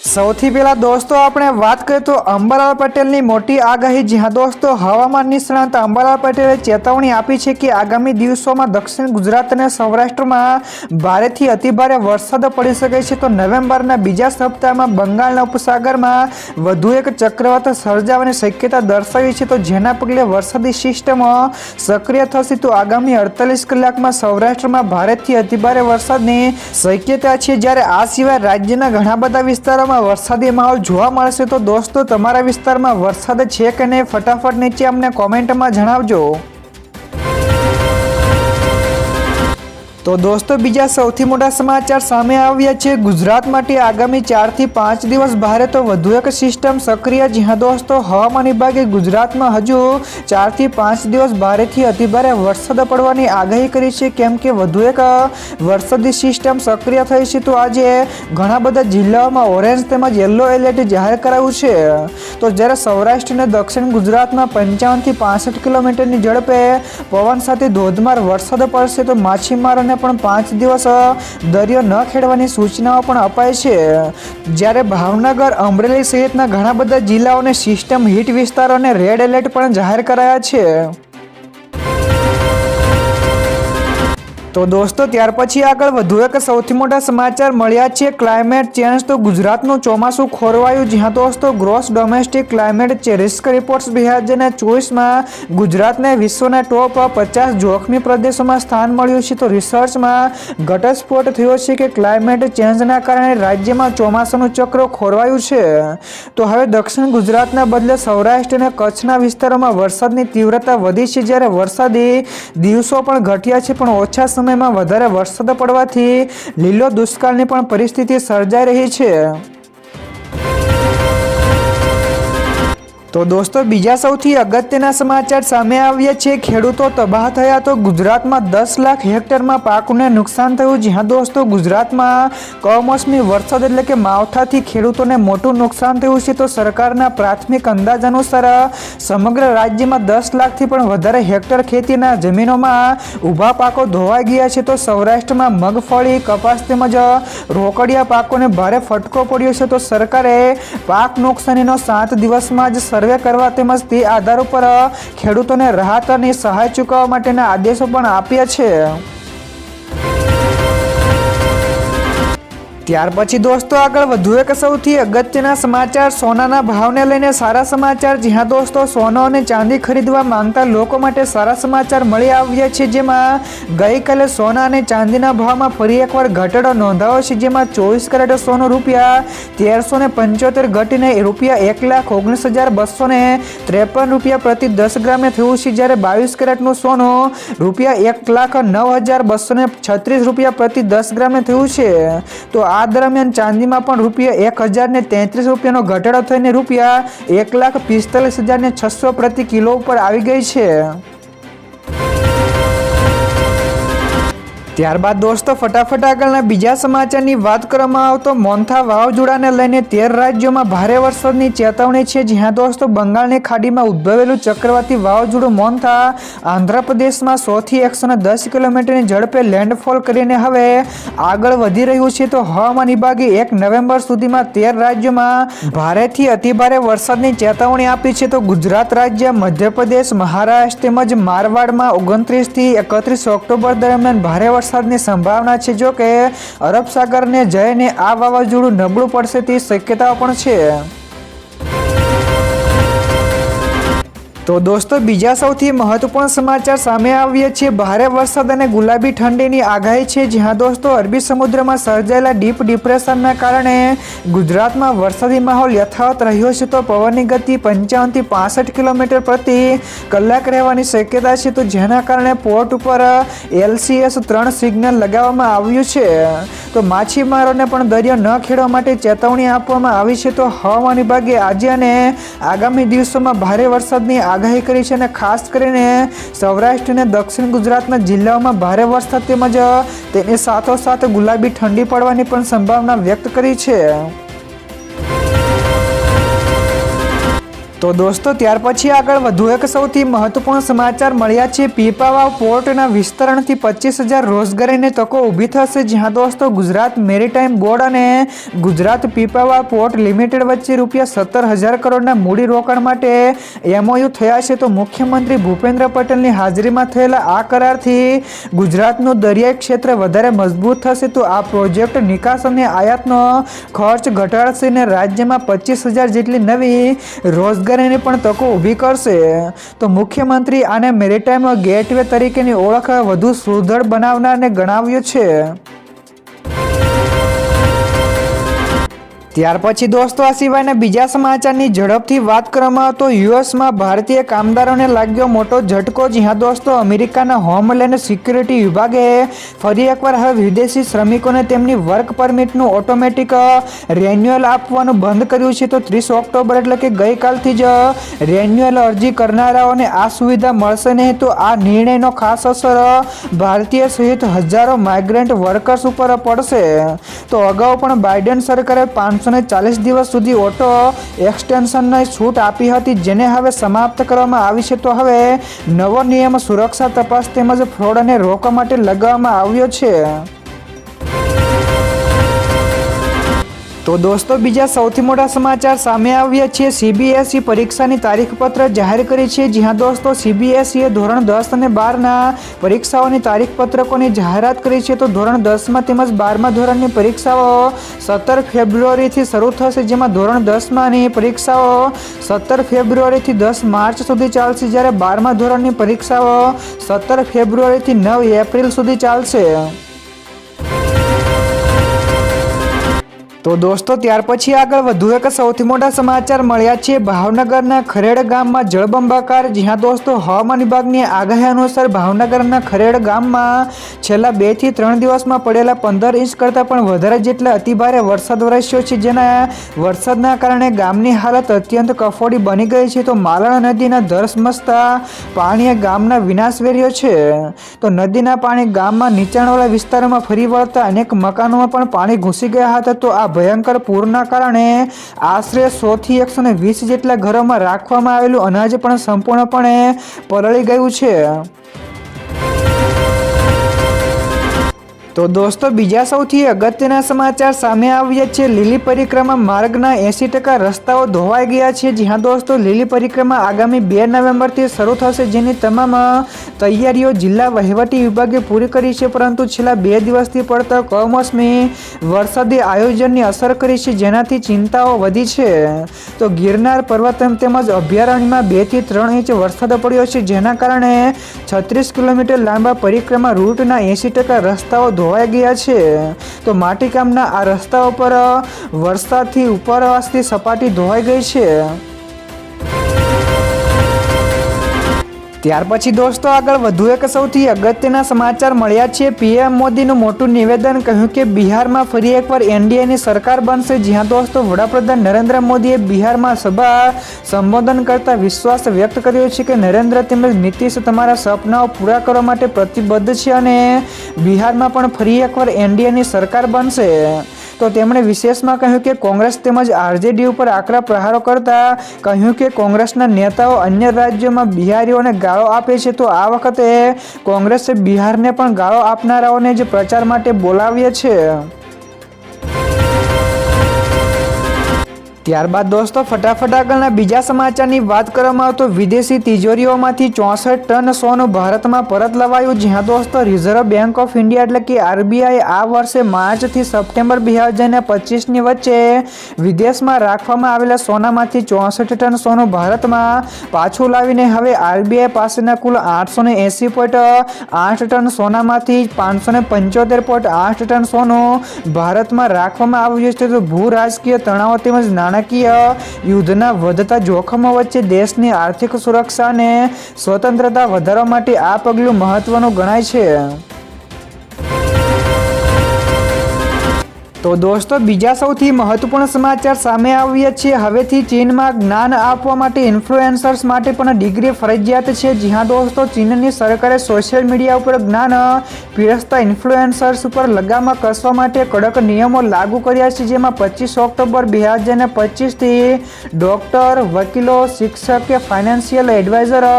સૌથી પહેલાં દોસ્તો, આપણે વાત કરીએ તો અંબાલાલ પટેલની મોટી આગાહી. જ્યાં દોસ્તો હવામાન નિષ્ણાંત અંબાલાલ પટેલે ચેતવણી આપી છે કે આગામી દિવસોમાં દક્ષિણ ગુજરાત અને સૌરાષ્ટ્રમાં ભારેથી અતિભારે વરસાદ પડી શકે છે. તો નવેમ્બરના બીજા સપ્તાહમાં બંગાળના ઉપસાગરમાં વધુ એક ચક્રવાત સર્જાવાની શક્યતા દર્શાવી છે. તો જેના પગલે વરસાદી સિસ્ટમો સક્રિય થશે. તો આગામી અડતાલીસ કલાકમાં સૌરાષ્ટ્રમાં ભારેથી અતિભારે વરસાદની શક્યતા છે. જ્યારે આ સિવાય રાજ્યના ઘણા બધા વિસ્તારોમાં વરસાદી માહોલ જોવા મળશે તો દોસ્તો, તમારા વિસ્તારમાં વરસાદ છે કે નહીં, ફટાફટ નીચે અમને કોમેન્ટમાં જણાવજો. તો દોસ્તો, બીજા સૌથી મોટા સમાચાર સામે આવ્યા છે. ગુજરાત માટે આગામી ચારથી પાંચ દિવસ ભારે તો વધુ એક સિસ્ટમ સક્રિય. જ્યાં દોસ્તો, હવામાન વિભાગે ગુજરાતમાં હજુ ચારથી પાંચ દિવસ ભારેથી અતિભારે વરસાદ પડવાની આગાહી કરી છે. કેમ કે વધુ એક વરસાદી સિસ્ટમ સક્રિય થઈ છે તો આજે ઘણા બધા જિલ્લાઓમાં ઓરેન્જ તેમજ યલો એલર્ટ જાહેર કરાયું છે. તો જ્યારે સૌરાષ્ટ્ર અને દક્ષિણ ગુજરાતમાં પંચાવનથી પાસઠ કિલોમીટરની ઝડપે પવન સાથે ધોધમાર વરસાદ પડશે તો માછીમારોને પણ પાંચ દિવસ દરિયો ન ખેડવાની સૂચનાઓ પણ અપાય છે. જ્યારે ભાવનગર, અમરેલી સહિતના ઘણા બધા જિલ્લાઓને સિસ્ટમ હીટ વિસ્તારોને રેડ એલર્ટ પણ જાહેર કરાયા છે. તો દોસ્તો, ત્યાર પછી આગળ વધુ એક સૌથી મોટા સમાચાર મળ્યા છે. ક્લાઇમેટ ચેન્જ તો ગુજરાતનું ચોમાસું ખોરવાયું. જ્યાં દોસ્તો gross domestic climate risk reports બે હજાર ચોવીસમાં ગુજરાતને વિશ્વના ટોપ પચાસ જોખમી પ્રદેશોમાં સ્થાન મળ્યું છે. તો રિસર્ચમાં ઘટસ્ફોટ થયો છે કે ક્લાઇમેટ ચેન્જના કારણે રાજ્યમાં ચોમાસાનું ચક્ર ખોરવાયું છે. તો હવે દક્ષિણ ગુજરાતના બદલે સૌરાષ્ટ્ર અને કચ્છના વિસ્તારોમાં વરસાદની તીવ્રતા વધી છે. જ્યારે વરસાદી દિવસો પણ ઘટ્યા છે, પણ ઓછા સમયમાં વધારે વરસાદ પડવાથી લીલો દુષ્કાળની પણ પરિસ્થિતિ સર્જાઈ રહી છે. તો દોસ્તો, બીજા સૌથી અગત્યના સમાચાર સામે આવ્યા છે. ખેડૂતો તબાહ થયા તો ગુજરાતમાં દસ લાખ હેક્ટરમાં પાકને નુકસાન થયું. જ્યાં દોસ્તો, ગુજરાતમાં કમોસમી વરસાદ એટલે કે માવઠાથી ખેડૂતોને મોટું નુકસાન થયું છે. તો સરકારના પ્રાથમિક અંદાજ અનુસાર સમગ્ર રાજ્યમાં દસ લાખથી પણ વધારે હેક્ટર ખેતીના જમીનોમાં ઊભા પાકો ધોવાઈ ગયા છે. તો સૌરાષ્ટ્રમાં મગફળી, કપાસ તેમજ રોકડિયા પાકોને ભારે ફટકો પડ્યો છે. તો સરકારે પાક નુકસાનીનો સાત દિવસમાં જ સર્વે કરવા તેમજ તે આધાર ઉપર ખેડૂતોને રાહત અને સહાય ચૂકવવા માટેના આદેશો પણ આપ્યા છે. ત્યાર પછી દોસ્તો આગળ વધુ એક સૌથી અગત્યના સમાચાર, સોનાના ભાવને લઈને સારા સમાચાર. જ્યાં દોસ્તો સોનો અને ચાંદી ખરીદવા માંગતા લોકો માટે સારા સમાચાર મળી આવ્યા છે. જેમાં ગઈકાલે સોના અને ચાંદીના ભાવમાં ફરી એકવાર ઘટાડો નોંધાયો છે. જેમાં ચોવીસ કેરેટ સોનું રૂપિયા તેરસો ને પંચોતેર ઘટીને રૂપિયા એક લાખ ઓગણીસ હજાર બસો ને ત્રેપન રૂપિયા પ્રતિ દસ ગ્રામે થયું છે. જ્યારે બાવીસ કેરેટનું સોનું રૂપિયા એક લાખ નવ હજાર બસો છત્રીસ રૂપિયા પ્રતિ દસ ગ્રામે થયું છે. તો આ દરમિયાન ચાંદીમાં પણ રૂપિયા એક હજારને તેત્રીસ રૂપિયાનો ઘટાડો થઈને રૂપિયા એક લાખ પિસ્તાલીસ હજારને છસો પ્રતિ કિલો ઉપર આવી ગઈ છે. ત્યારબાદ દોસ્તો, ફટાફટ આગળના બીજા સમાચારની વાત કરવામાં આવતો મોન્થા વાવાઝોડાને લઈને તેર રાજ્યોમાં ભારે વરસાદની ચેતવણી છે. જ્યાં દોસ્તો, બંગાળની ખાડીમાં ઉદ્ભવેલું ચક્રવાતી વાવાઝોડું મોન્થા આંધ્રપ્રદેશમાં સોથી એકસો દસ કિલોમીટરની ઝડપે લેન્ડફોલ કરીને હવે આગળ વધી રહ્યું છે. તો હવામાન વિભાગે એક નવેમ્બર સુધીમાં તેર રાજ્યોમાં ભારેથી અતિભારે વરસાદની ચેતવણી આપી છે. તો ગુજરાત રાજ્ય, મધ્યપ્રદેશ, મહારાષ્ટ્ર તેમજ મારવાડમાં ઓગણત્રીસથી એકત્રીસ ઓક્ટોબર દરમિયાન ભારે વરસાદની સંભાવના છે. જો કે અરબ સાગરને જઈને આ વાવાઝોડું નબળું પડશે તે શક્યતાઓ પણ છે. તો દોસ્તો, બીજા સૌથી મહત્વપૂર્ણ સમાચાર સામે આવ્યા છે ભારે વરસાદ અને ગુલાબી ઠંડીની આગાહી છે. જ્યાં દોસ્તો, અરબી સમુદ્રમાં સર્જાયેલા ડીપ ડિપ્રેશનના કારણે ગુજરાતમાં વરસાદી માહોલ યથાવત રહ્યો છે. તો પવનની ગતિ પંચાવનથી પાસઠ કિલોમીટર પ્રતિ કલાક રહેવાની શક્યતા છે. તો જેના કારણે પોર્ટ ઉપર એલસીએસ ત્રણ સિગ્નલ લગાવવામાં આવ્યું છે. તો માછીમારોને પણ દરિયો ન ખેડવા માટે ચેતવણી આપવામાં આવી છે. તો હવામાન વિભાગે આજે અને આગામી દિવસોમાં ભારે વરસાદની આગાહી આગાહી કરી છે અને ખાસ કરીને સૌરાષ્ટ્ર અને દક્ષિણ ગુજરાતના જિલ્લાઓમાં ભારે વરસાદ તેમજ તેની સાથોસાથ ગુલાબી ઠંડી પડવાની પણ સંભાવના વ્યક્ત કરી છે. તો દોસ્તો, ત્યાર પછી આગળ વધુ એક સૌથી મહત્વપૂર્ણ સમાચાર મળ્યા છે. પીપાવાવ પોર્ટના વિસ્તરણથી પચીસ હજાર રોજગારીની તકો ઊભી થશે, જ્યાં દોસ્તો ગુજરાત મેરીટાઈમ બોર્ડ અને ગુજરાત પીપાવાવ પોર્ટ લિમિટેડ વચ્ચે રૂપિયા સત્તર હજાર કરોડના મૂડી રોકાણ માટે એમઓયુ થયા છે. તો મુખ્યમંત્રી ભૂપેન્દ્ર પટેલની હાજરીમાં થયેલા આ કરારથી ગુજરાતનું દરિયાઈ ક્ષેત્ર વધારે મજબૂત થશે. તો આ પ્રોજેક્ટ નિકાસ અને આયાતનો ખર્ચ ઘટાડશે અને રાજ્યમાં પચીસ હજાર જેટલી નવી રોજગાર રોજગારીની પણ તકો ઊભી કરશે. તો મુખ્યમંત્રી આને મેરીટાઈમ ગેટવે તરીકેની ઓળખ વધુ સુદૃઢ બનાવનારને ગણાવ્યું છે. ત્યાર પછી દોસ્તો, આ સિવાયના બીજા સમાચારની ઝડપથી વાત કરવામાં તો યુએસમાં ભારતીય કામદારોને લાગ્યો મોટો ઝટકો. જ્યાં દોસ્તો, અમેરિકાના હોમલેન્ડ સિક્યુરિટી વિભાગે ફરી એકવાર હવે વિદેશી શ્રમિકોને તેમની વર્ક પરમિટનું ઓટોમેટિક રેન્યુઅલ આપવાનું બંધ કર્યું છે. તો ત્રીસ ઓક્ટોબર એટલે કે ગઈકાલથી જ રેન્યુઅલ અરજી કરનારાઓને આ સુવિધા મળશે નહીં. તો આ નિર્ણયનો ખાસ અસર ભારતીય સહિત હજારો માઇગ્રન્ટ વર્કર્સ ઉપર પડશે. તો અગાઉ પણ બાઇડન સરકારે પાંચસો ને ચાલીસ દિવસ સુધી ઓટો એક્સટેન્શનને છૂટ આપી હતી, જેને હવે સમાપ્ત કરવામાં આવી છે. તો હવે નવો નિયમ સુરક્ષા તપાસ તેમજ ફ્રોડને રોકવા માટે લગાવવામાં આવ્યો છે. તો દોસ્તો, બીજા સૌથી મોટા સમાચાર સામે આવ્યા છે. સીબીએસઈ પરીક્ષાની તારીખ પત્ર જાહેર કરી છે. જ્યાં દોસ્તો સીબીએસઈએ ધોરણ દસ અને બારના પરીક્ષાઓની તારીખ પત્રકોની જાહેરાત કરી છે. તો ધોરણ દસમાં તેમજ બારમા ધોરણની પરીક્ષાઓ સત્તર ફેબ્રુઆરીથી શરૂ થશે, જેમાં ધોરણ દસમાંની પરીક્ષાઓ સત્તર ફેબ્રુઆરીથી દસ માર્ચ સુધી ચાલશે, જ્યારે બારમા ધોરણની પરીક્ષાઓ સત્તર ફેબ્રુઆરીથી નવ એપ્રિલ સુધી ચાલશે. તો દોસ્તો, ત્યાર પછી આગળ વધુ એક સૌથી મોટા સમાચાર મળ્યા છે. ભાવનગરના ખરેડ ગામમાં જળબંબાકાર, જ્યાં દોસ્તો, હવામાન વિભાગની આગાહી અનુસાર ભાવનગરના ખરેડ ગામમાં છેલ્લા બેથી ત્રણ દિવસમાં પડેલા પંદર ઇંચ કરતાં પણ વધારે જેટલા અતિભારે વરસાદ વરસ્યો છે. જેના વરસાદના કારણે ગામની હાલત અત્યંત કફોડી બની ગઈ છે. તો માલણ નદીના ધરસમસતા પાણીએ ગામના વિનાશ વેર્યો છે. તો નદીના પાણી ગામમાં નીચાણવાળા વિસ્તારોમાં ફરી વળતા અનેક મકાનોમાં પણ પાણી ઘૂસી ગયા હતા. તો આ ભયંકર પૂરના કારણે આશરે સોથી એકસો ને વીસ જેટલા ઘરોમાં રાખવામાં આવેલું અનાજ પણ સંપૂર્ણપણે પલળી ગયું છે. તો દોસ્તો, બીજા સૌથી અગત્યના સમાચાર સામે આવ્યા છે. લીલી પરિક્રમા માર્ગના એંસી ટકા રસ્તાઓ ધોવાઈ ગયા છે. જ્યાં દોસ્તો, લીલી પરિક્રમા આગામી બે નવેમ્બરથી શરૂ થશે જેની તમામ તૈયારીઓ જિલ્લા વહીવટી વિભાગે પૂરી કરી છે. પરંતુ છેલ્લા બે દિવસથી પડતા કમોસમી વરસાદી આયોજનની અસર કરી છે, જેનાથી ચિંતાઓ વધી છે. તો ગિરનાર પર્વત તેમજ અભયારણ્યમાં બેથી ત્રણ ઇંચ વરસાદ પડ્યો છે, જેના કારણે છત્રીસ કિલોમીટર લાંબા પરિક્રમા રૂટના એંસી ટકા રસ્તાઓ ધોવાઈ ગયા છે તો માટીકામના આ રસ્તાઓ પર વરસાદથી ઉપરવાસથી સપાટી ધોવાઈ ગઈ છે. ત્યાર પછી દોસ્તો આગળ વધુ એક સૌથી અગત્યના સમાચાર મળ્યા છે. પીએમ મોદીનું મોટું નિવેદન કહ્યું કે બિહારમાં ફરી એકવાર એનડીએની સરકાર બનશે. જ્યાં દોસ્તો વડાપ્રધાન નરેન્દ્ર મોદીએ બિહારમાં સભા સંબોધન કરતા વિશ્વાસ વ્યક્ત કર્યો છે કે નરેન્દ્ર તેમજ નીતિશ તમારા સપનાઓ પૂરા કરવા માટે પ્રતિબદ્ધ છે અને બિહારમાં પણ ફરી એકવાર એનડીએની સરકાર બનશે. તો તેમણે વિશેષમાં કહ્યું કે કોંગ્રેસ તેમજ આરજેડી ઉપર આકરા પ્રહારો કરતા કહ્યું કે કોંગ્રેસના નેતાઓ અન્ય રાજ્યોમાં બિહારીઓને ગાળો આપે છે. તો આ વખતે કોંગ્રેસે બિહારને પણ ગાળો આપનારાઓને જ પ્રચાર માટે બોલાવ્યા છે. ત્યારબાદ દોસ્તો, ફટાફટ આગળના બીજા સમાચારની વાત કરવામાં આવે તો વિદેશી તિજોરીઓમાંથી ચોસઠ ટન સોનું ભારતમાં પરત લવાયું. જ્યાં દોસ્તો રિઝર્વ બેંક ઓફ ઇન્ડિયા એટલે કે આરબીઆઈ આ વર્ષે માર્ચથી સપ્ટેમ્બર બે હજાર પચીસની વચ્ચે વિદેશમાં રાખવામાં આવેલા સોનામાંથી ચોસઠ ટન સોનું ભારતમાં પાછું લાવીને હવે આરબીઆઈ પાસેના કુલ આઠસો ને એંસી આઠ ટન સોનામાંથી પાંચસો ને પંચોતેર આઠ ટન સોનું ભારતમાં રાખવામાં આવ્યું છે. તો ભૂ રાજકીય તણાવ તેમજ નાણાકીય યુદ્ધના વધતા જોખમો વચ્ચે દેશની આર્થિક સુરક્ષા અને સ્વતંત્રતા વધારવા માટે આ પગલું મહત્વનું ગણાય છે. તો દોસ્તો, બીજા સૌથી મહત્વપૂર્ણ સમાચાર સામે આવ્યા છે હવેથી ચીનમાં જ્ઞાન આપવા માટે ઇન્ફ્લુએન્સર્સ માટે પણ ડિગ્રી ફરજિયાત છે. જી હા દોસ્તો, ચીનની સરકારે સોશિયલ મીડિયા ઉપર જ્ઞાન પીરસતા ઇન્ફ્લુએન્સર્સ ઉપર લગામમાં કસવા માટે કડક નિયમો લાગુ કર્યા છે, જેમાં પચીસ ઓક્ટોબર બે હજાર પચીસથી ડૉક્ટર વકીલો, શિક્ષક કે ફાઇનાન્શિયલ એડવાઇઝર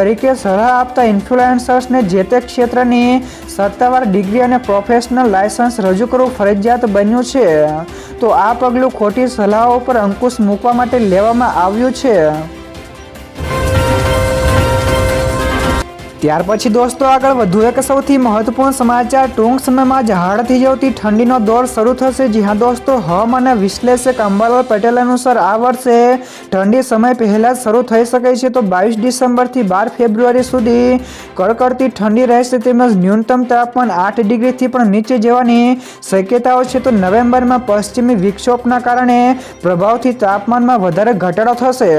તરીકે સલાહ આપતા ઇન્ફ્લુએન્સર્સને જે તે ક્ષેત્રની સત્તાવાર ડિગ્રી અને પ્રોફેશનલ લાયસન્સ રજૂ કરવું ફરજિયાત બન્યું છે. તો આ પગલું ખોટી સલાહો પર અંકુશ મૂકવા માટે લેવામાં આવ્યું છે. ત્યાર પછી દોસ્તો આગળ વધુ એક સૌથી મહત્વપૂર્ણ સમાચાર, ટૂંક સમયમાં ઝાડથી જવતી ઠંડીનો દોર શરૂ થશે. જી હા દોસ્તો અને વિશ્લેષક અંબાલાલ પટેલ અનુસાર આ વર્ષે ઠંડી સમય પહેલાં શરૂ થઈ શકે છે. તો બાવીસ ડિસેમ્બરથી બાર ફેબ્રુઆરી સુધી કડકડતી ઠંડી રહેશે તેમજ ન્યૂનતમ તાપમાન આઠ ડિગ્રીથી પણ નીચે જવાની શક્યતાઓ છે. તો નવેમ્બરમાં પશ્ચિમી વિક્ષોભના કારણે પ્રભાવથી તાપમાનમાં વધારે ઘટાડો થશે.